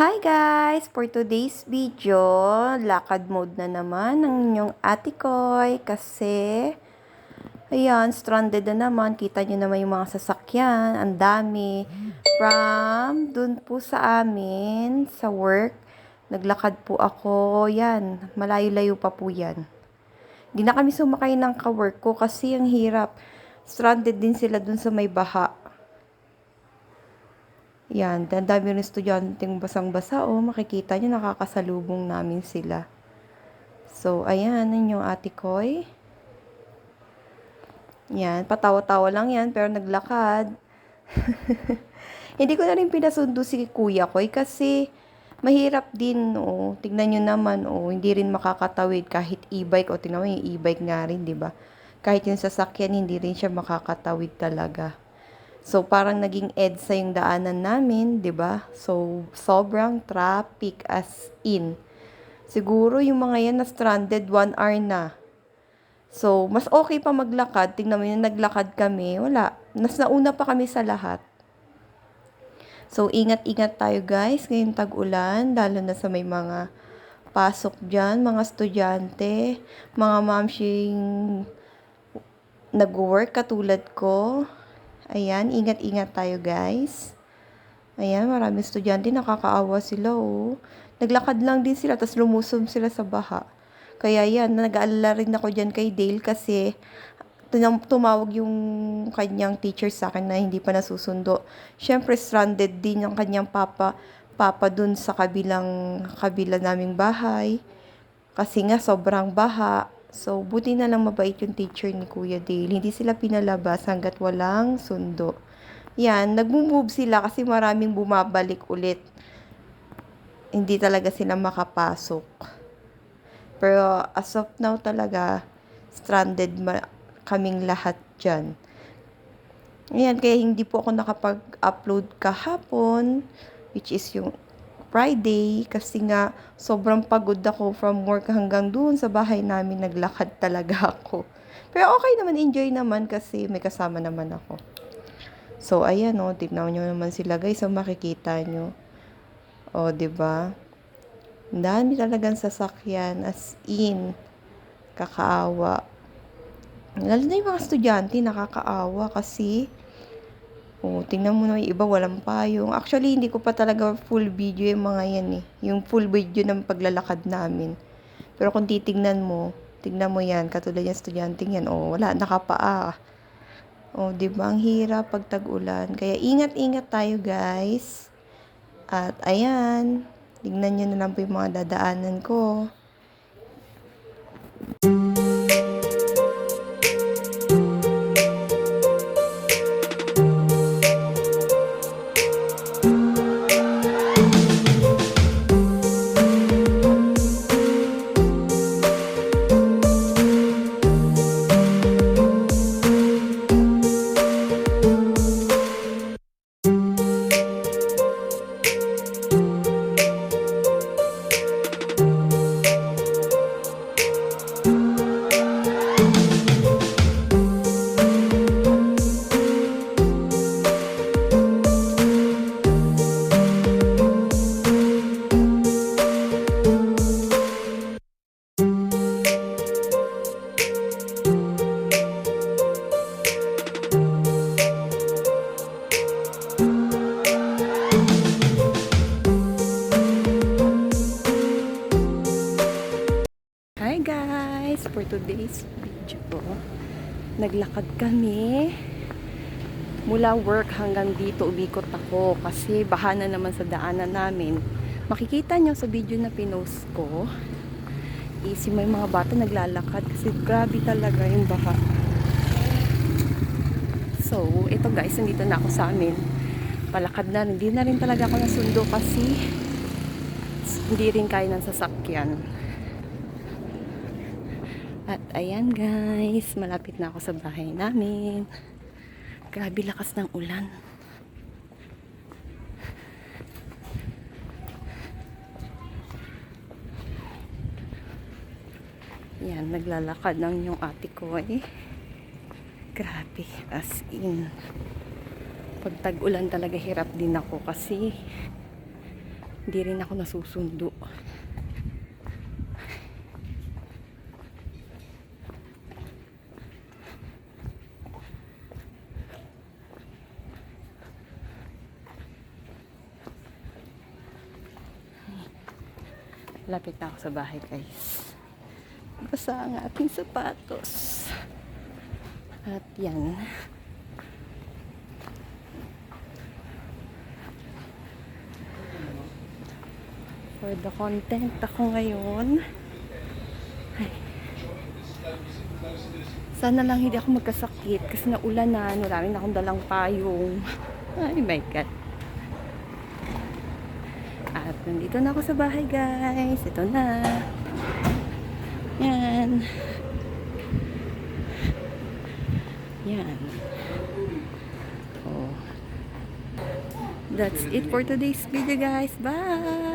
Hi guys! For today's video, lakad mode na naman ng inyong ate kasi ayan, stranded na naman. Kita nyo naman yung mga sasakyan, ang dami. From dun po sa amin, sa work, naglakad po ako. Yan, malayo-layo pa po yan. Hindi na kami sumakay ng ka-work ko kasi ang hirap. Stranded din sila dun sa may baha. Yan, ang dami rin estudyanteng basang-basa o makikita nyo nakakasalubong namin sila. So, ayan, yun yung ate Koy. Yan, patawa-tawa lang yan, pero naglakad. Hindi ko na rin pinasundo si Kuya Koy kasi mahirap din, oh. Tignan nyo naman, oh, hindi rin makakatawid kahit e-bike, o oh, tingnan mo yung e-bike nga rin, di ba? Kahit yung sasakyan, hindi rin siya makakatawid talaga. So, parang naging EDSA yung daanan namin, 'di ba? So, sobrang traffic as in. Siguro yung mga yan na stranded, one hour na. So, mas okay pa maglakad. Tingnan mo yung naglakad kami. Wala. Nas nauna pa kami sa lahat. So, ingat-ingat tayo guys. Ngayong tag-ulan, lalo na sa may mga pasok dyan, mga estudyante, mga mamshing nag-work katulad ko. Ayan, ingat-ingat tayo guys. Ayan, maraming estudyante, nakakaawa sila oh. Naglakad lang din sila, tapos lumusom sila sa baha. Kaya yan, nag-aalala rin ako dyan kay Dale kasi tumawag yung kanyang teacher sa akin na hindi pa nasusundo. Siyempre, stranded din yung kanyang papa, papa dun sa kabilang, kabila naming bahay. Kasi nga, sobrang baha. So, buti na lang mabait yung teacher ni Kuya Dale. Hindi sila pinalabas hanggat walang sundo. Yan, nag-move sila kasi maraming bumabalik ulit. Hindi talaga sila makapasok. Pero as of now talaga, stranded ma- kaming lahat dyan. Ayan, kaya hindi po ako nakapag-upload kahapon, which is yung Friday kasi nga sobrang pagod ako from work hanggang doon sa bahay namin naglakad talaga ako. Pero okay naman, enjoy naman kasi may kasama naman ako. So ayan oh, tignan niyo naman sila guys, so makikita nyo. Oh, 'di ba? Dami talagang sasakyan as in kakaawa. Lalo na yung mga estudyante nakakaawa kasi Oh, tingnan mo na yung iba, walang payong. Actually, hindi ko pa talaga full video yung mga yan eh. Yung full video ng paglalakad namin. Pero kung titignan mo, tignan mo yan, katulad yung estudyante yan, oh, wala, nakapaa. Oh, di ba? Ang hirap pag tag-ulan. Kaya ingat-ingat tayo, guys. At ayan, tignan nyo na lang po yung mga dadaanan ko. Naglakad kami mula work hanggang dito umikot ako kasi baha na naman sa daanan namin. Makikita nyo sa video na pinost ko easy may mga bata naglalakad kasi grabe talaga yung baha. So, ito guys, nandito na ako sa amin. Palakad na. Hindi na rin talaga ako nasundo kasi hindi rin kaya ng sasakyan. At ayan guys, malapit na ako sa bahay namin. Grabe lakas ng ulan. Yan, naglalakad ng yung ate ko eh. Grabe, as in. Pag tag-ulan talaga hirap din ako kasi Hindi rin ako nasusundo. Lapit na ako sa bahay, guys. Basa ang aking sapatos. At yan. For the content ako ngayon. Ay. Sana lang hindi ako magkasakit kasi naulanan. Marami na akong dalang payong. Ay my God. Nandito na ako sa bahay guys. Ito na. Yan. Yan. Oh. That's it for today's video guys. Bye!